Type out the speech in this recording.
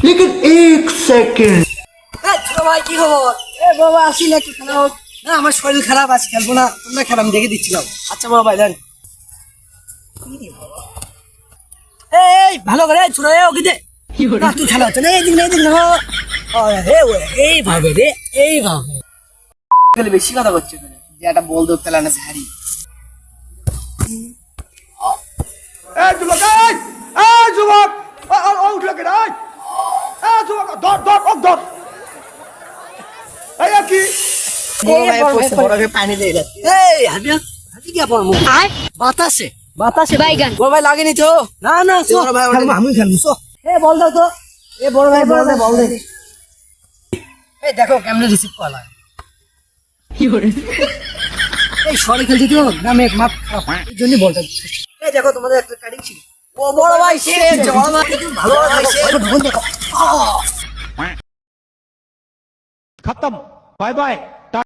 लेकिन एक सेकंड এই, ছোট ভাই কি খবর এ বাবা আসি না একটু খেলা হোক না আমার শরীর খারাপ আছে খেলবো না তোমরা খেলা আমি দেখে দিচ্ছিলাম আচ্ছা বাবা ভাই দেন এই ভালো করে ছোট ভাই ওকে দে না তুই খেলা হচ্ছে না এইদিক না এইদিক না ও, হে ও, এইভাবে রে এইভাবে খালি বেশি কথা করছে এখানে। যে একটা বল ধরতে লাগে না হারি ধর ধর ও ধর এই কি ভাই ভাই পানি দিয়ে বাতাসে। বাতাসে বাইগান। বড় ভাই লাগেনি তো। না না বড় ভাই খেলব আমি খেলব সো এ বল দাও তো। এ বড় ভাই বল দে বল দে। এই দেখো কেমনে রিসিভ করা লাগে। এই সরে খেলছি তো। না মেঘ মাপ এই জন্যই বলটা এই দেখো তোমাদের একটা কাটিং ছিল। ও বড় ভাই সে ভালো ভাই সে खत्म बाय बाय